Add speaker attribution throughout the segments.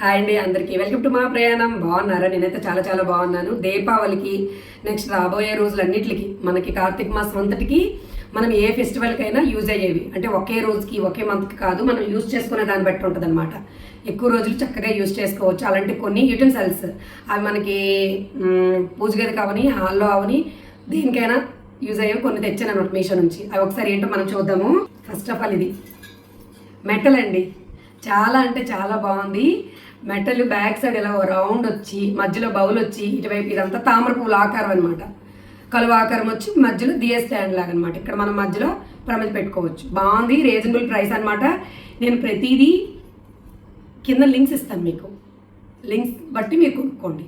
Speaker 1: Hi అండి అందరికీ. Welcome to మా ప్రయాణం. బాగున్నారా? నేనైతే చాలా చాలా బాగున్నాను. దీపావళికి నెక్స్ట్ రాబోయే రోజులన్నిటికి మనకి కార్తీక మాసం అంతటికి మనం ఏ ఫెస్టివల్కైనా యూజ్ అయ్యేవి. అంటే ఒకే రోజుకి ఒకే మంత్కి కాదు మనం యూజ్ చేసుకునే దాన్ని బట్టి ఉంటుంది అనమాట ఎక్కువ రోజులు చక్కగా యూజ్ చేసుకోవచ్చు. అలాంటి కొన్ని యూటెన్సిల్స్ అవి మనకి పూజ గది కావని హాల్లో అవని దేనికైనా యూజ్ అయ్యేవి కొన్ని తెచ్చాను అనమాట మీషో నుంచి. అవి ఒకసారి ఏంటో మనం చూద్దాము. ఫస్ట్ ఆఫ్ ఆల్ ఇది. మెటల్ అండి. చాలా అంటే చాలా బాగుంది. మెటల్ బ్యాక్ సైడ్ ఇలా రౌండ్ వచ్చి మధ్యలో బౌల్ వచ్చి ఇటువైపు ఇదంతా తామర పువ్వుల ఆకారం అనమాట కలువ ఆకారం వచ్చి మధ్యలో దియే స్టాండ్ లాగా అనమాట ఇక్కడ మనం మధ్యలో ప్రమిద పెట్టుకోవచ్చు. బాగుంది రీజనబుల్ ప్రైస్ అనమాట నేను ప్రతిదీ కింద లింక్స్ ఇస్తాను మీకు. లింక్స్ బట్టి మీరు కొనుక్కోండి.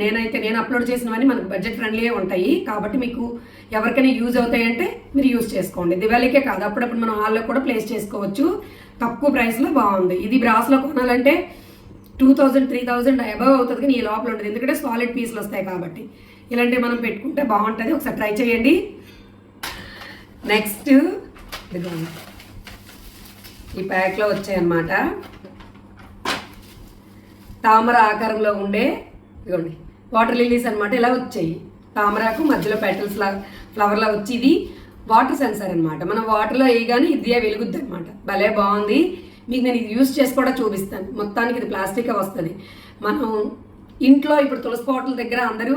Speaker 1: నేనైతే నేను అప్లోడ్ చేసినవన్నీ మనకు బడ్జెట్ ఫ్రెండ్లీయే ఉంటాయి. కాబట్టి మీకు ఎవరికైనా యూజ్ అవుతాయంటే మీరు యూజ్ చేసుకోండి. దివాళీకే కాదు అప్పుడప్పుడు మనం హాల్లో కూడా ప్లేస్ చేసుకోవచ్చు. తక్కువ ప్రైస్లో బాగుంది. ఇది బ్రాస్లో కొనాలంటే two thousand three thousand above అవుతుంది కానీ ఈ లోపల ఉంటుంది ఎందుకంటే సాలిడ్ పీసులు వస్తాయి కాబట్టి. ఇలాంటివి మనం పెట్టుకుంటే బాగుంటుంది. ఒకసారి ట్రై చేయండి. నెక్స్ట్ ఇదిగోండి ఈ ప్యాక్లో వచ్చాయన్నమాట. తామర ఆకారంలో ఉండే ఇదిగోండి వాటర్ లిలీస్ అనమాట ఇలా వచ్చాయి. తామరాకు మధ్యలో పెటల్స్ లా ఫ్లవర్లా వచ్చి ఇది వాటర్ సెన్సర్ అన్నమాట. మనం వాటర్లో వేయగానే ఇది వెలుగుద్ది అనమాట భలే బాగుంది. మీకు నేను ఇది యూస్ చేసి కూడా చూపిస్తాను. మొత్తానికి ఇది ప్లాస్టిక్ వస్తుంది. మనం ఇంట్లో ఇప్పుడు తులసి కోటల దగ్గర అందరూ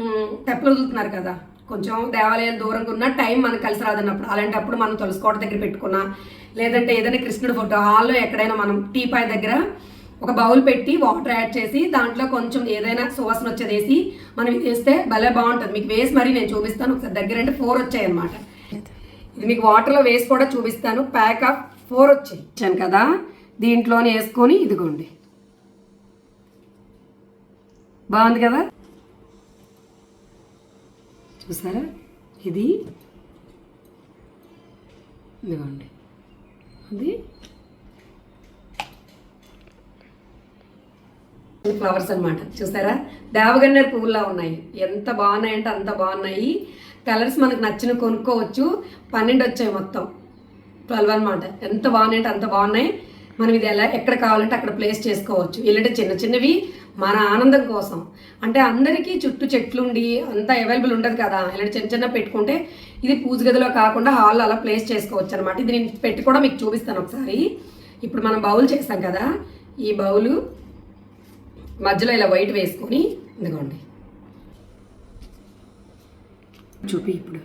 Speaker 1: మ్, తెప్పలు వదులుతున్నారు కదా. కొంచెం దేవాలయాలు దూరంగా ఉన్న టైం మనకు కలిసి రాదన్నప్పుడు. అలాంటప్పుడు మనం తులసి కోట దగ్గర పెట్టుకున్నా లేదంటే ఏదైనా కృష్ణుడి ఫోటో హాల్లో ఎక్కడైనా మనం టీపాయ్ దగ్గర ఒక బౌల్ పెట్టి వాటర్ యాడ్ చేసి దాంట్లో కొంచెం ఏదైనా సువాసన వచ్చేది వేసి మనం ఇది వేస్తే భలే బాగుంటుంది. మీకు వేసి మరీ నేను చూపిస్తాను. ఒకసారి దగ్గర అంటే ఫోర్ వచ్చాయి అనమాట ఇది మీకు వాటర్లో వేసి కూడా చూపిస్తాను. ప్యాక్ ఆఫ్ ఫోర్ వచ్చి ఇచ్చాను కదా. దీంట్లోనే వేసుకొని ఇదిగోండి. బాగుంది కదా? చూసారా? ఇది. ఇదిగోండి. అది. ఫ్లవర్స్ అన్నమాట. చూసారా? దేవగన్నేరు పువ్వులా ఉన్నాయి. ఎంత బాగున్నాయంటే అంత బాగున్నాయి. కలర్స్ మనకు నచ్చిన కొనుక్కోవచ్చు. పన్నెండు వచ్చాయి మొత్తం. ట్వెల్వ్ అనమాట ఎంత బాగున్నాయంటే అంత బాగున్నాయి. మనం ఇది ఎలా ఎక్కడ కావాలంటే అక్కడ ప్లేస్ చేసుకోవచ్చు. ఇలాంటి చిన్న చిన్నవి మన ఆనందం కోసం. అంటే అందరికీ చుట్టూ చెట్లు ఉండి అంతా అవైలబుల్ ఉండదు కదా. ఇలాంటి చిన్న చిన్న పెట్టుకుంటే ఇది పూజ గదిలో కాకుండా హాల్లో అలా ప్లేస్ చేసుకోవచ్చు అనమాట ఇది నేను పెట్టి కూడా మీకు చూపిస్తాను ఒకసారి. ఇప్పుడు మనం బౌల్ చేస్తాం కదా. ఈ బౌలు మధ్యలో ఇలా వైట్ వేసుకొని ఇదిగోండి. చూపి ఇప్పుడు.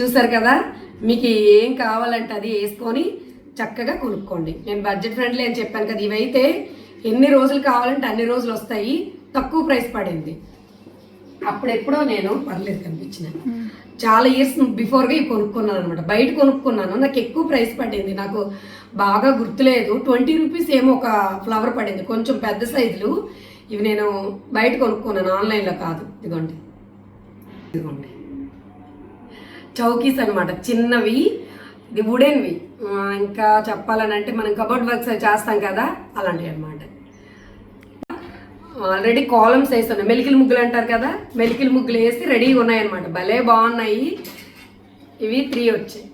Speaker 1: చూసారు కదా? మీకు ఏం కావాలంటే అది వేసుకొని చక్కగా కొనుక్కోండి. నేను బడ్జెట్ ఫ్రెండ్లీ అని చెప్పాను కదా ఇవైతే ఎన్ని రోజులు కావాలంటే అన్ని రోజులు వస్తాయి. తక్కువ ప్రైస్ పడింది. అప్పుడెప్పుడో నేను పర్లేదు కనిపించిన చాలా ఇయర్స్ బిఫోర్గా ఇవి కొనుక్కున్నాను అనమాట బయట కొనుక్కున్నాను. నాకు ఎక్కువ ప్రైస్ పడింది. నాకు బాగా గుర్తులేదు. ట్వంటీ రూపీస్ ఏమో ఒక ఫ్లవర్ పడింది. కొంచెం పెద్ద సైజులు ఇవి నేను బయట కొనుక్కున్నాను. ఆన్లైన్లో కాదు. ఇదిగోండి. ఇదిగోండి. చౌకీస్ అనమాట చిన్నవి ఇది వుడెన్వి. ఇంకా చెప్పాలని అంటే మనం కబోర్డ్ వర్క్స్ అవి చేస్తాం కదా అలాంటివి అనమాట ఆల్రెడీ కాలమ్స్ వేస్తున్నాయి. మెలికిల ముగ్గులు అంటారు కదా మెలికిల ముగ్గులు వేసి రెడీగా ఉన్నాయన్నమాట. భలే బాగున్నాయి. ఇవి త్రీ వచ్చాయి.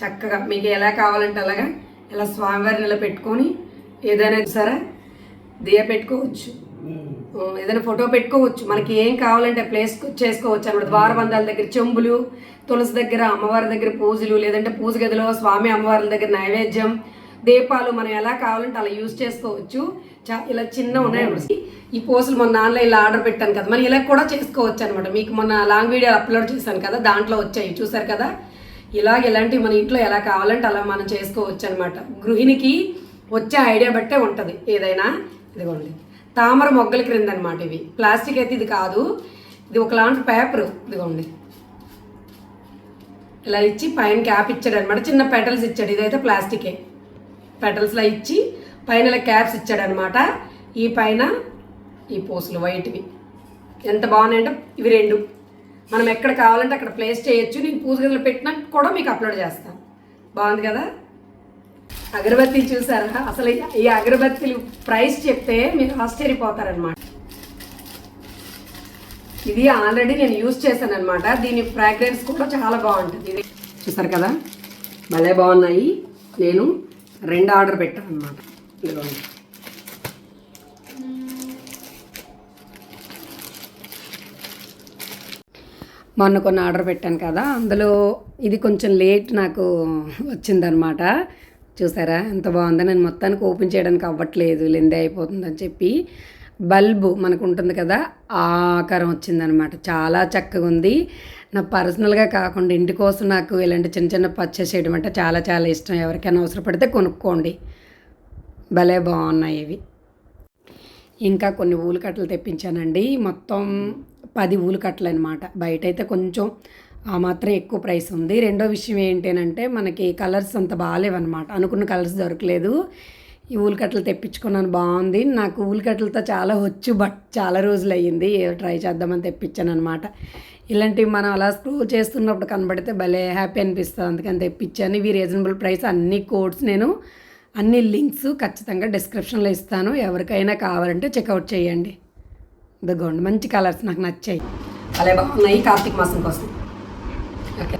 Speaker 1: చక్కగా మీకు ఎలా కావాలంటే అలాగా ఇలా స్వామివారిని ఇలా పెట్టుకొని ఏదైనా సరే దియ పెట్టుకోవచ్చు. ఏదైనా ఫోటో పెట్టుకోవచ్చు. మనకి ఏం కావాలంటే ప్లేస్ చేసుకోవచ్చు అన్నమాట ద్వారబంధాల దగ్గర చెంబులు తులసి దగ్గర అమ్మవారి దగ్గర పూజలు లేదంటే పూజ గదిలో స్వామి అమ్మవార్ల దగ్గర నైవేద్యం దీపాలు మనం ఎలా కావాలంటే అలా యూజ్ చేసుకోవచ్చు. చా ఇలా చిన్న ఉన్నాయి ఈ పోసులు మొన్న ఆన్లైన్లో ఆర్డర్ పెట్టాను కదా. మనం ఇలా కూడా చేసుకోవచ్చు అనమాట. మీకు మొన్న లాంగ్ వీడియో అప్లోడ్ చేశాను కదా దాంట్లో వచ్చాయి. చూసారు కదా? ఇలాగ ఇలాంటివి మన ఇంట్లో ఎలా కావాలంటే అలా మనం చేసుకోవచ్చు అనమాట. గృహిణికి వచ్చే ఐడియా బట్టే ఉంటుంది. ఏదైనా ఇదిగోండి. తామర మొగ్గల క్రింద అనమాట ఇవి. ప్లాస్టిక్ అయితే ఇది కాదు. ఇది ఒకలాంటి పేపర్. ఇదిగోండి. ఇలా ఇచ్చి పైన క్యాప్ ఇచ్చాడు అనమాట చిన్న పెటల్స్ ఇచ్చాడు. ఇదైతే ప్లాస్టికే. పెటల్స్లా ఇచ్చి పైన ఇలా క్యాప్స్ ఇచ్చాడనమాట. ఈ పైన ఈ పూసలు వైట్వి. ఎంత బాగున్నాయంటే ఇవి రెండు. మనం ఎక్కడ కావాలంటే అక్కడ ప్లేస్ చేయొచ్చు. నేను పూజ గదిలో పెట్టినా కూడా మీకు అప్లోడ్ చేస్తాను. బాగుంది కదా? అగరబత్తి చూసారా? అసలు ఈ అగరబత్తిలు ప్రైస్ చెప్తే మీరు ఆశ్చర్యపోతారనమాట ఇది ఆల్రెడీ నేను యూజ్ చేశాను అనమాట దీని ఫ్రాగ్రెన్స్ కూడా చాలా బాగుంటుంది. ఇది చూసారు కదా? భలే బాగున్నాయి. నేను రెండు ఆర్డర్ పెట్టాను అనమాట మొన్న కొన్ని ఆర్డర్ పెట్టాను కదా. అందులో ఇది కొంచెం లేట్ నాకు వచ్చిందనమాట చూసారా? ఎంత బాగుందో. నేను మొత్తానికి ఓపెన్ చేయడానికి అవ్వట్లేదు. లెందే అయిపోతుందని చెప్పి బల్బు మనకు ఉంటుంది కదా ఆ ఆకారం వచ్చిందనమాట. చాలా చక్కగా ఉంది. నా పర్సనల్గా కాకుండా ఇంటి కోసం నాకు ఇలాంటి చిన్న చిన్న పర్చేస్ చేయడం అంటే చాలా చాలా ఇష్టం. ఎవరికైనా అవసరపడితే కొనుక్కోండి. భలే బాగున్నాయి ఇవి. ఇంకా కొన్ని ఊలు కట్టలు తెప్పించానండి. మొత్తం పది ఊలు కట్టలు అనమాట బయట అయితే కొంచెం ఆ మాత్రం ఎక్కువ ప్రైస్ ఉంది. రెండో విషయం ఏంటంటే మనకి కలర్స్ అంత బాగాలేవన్నమాట. అనుకున్న కలర్స్ దొరకలేదు. ఈ ఊలికట్టలు తెప్పించుకున్నాను బాగుంది. నాకు ఊలికట్టలతో చాలా వచ్చు బట్ చాలా రోజులు అయ్యింది. ఏదో ట్రై చేద్దామని తెప్పించాను అనమాట ఇలాంటివి మనం అలా స్క్రోల్ చేస్తున్నప్పుడు కనబడితే భలే హ్యాపీ అనిపిస్తుంది. అందుకని తెప్పించాను. ఇవి రీజనబుల్ ప్రైస్. అన్ని కోడ్స్ నేను అన్ని లింక్స్ ఖచ్చితంగా డిస్క్రిప్షన్లో ఇస్తాను. ఎవరికైనా కావాలంటే చెక్అవుట్ చేయండి. ఇదిగోండి మంచి కలర్స్ నాకు నచ్చాయి. అలా బాగున్నాయి కార్తీక మాసం కోసం. থাকে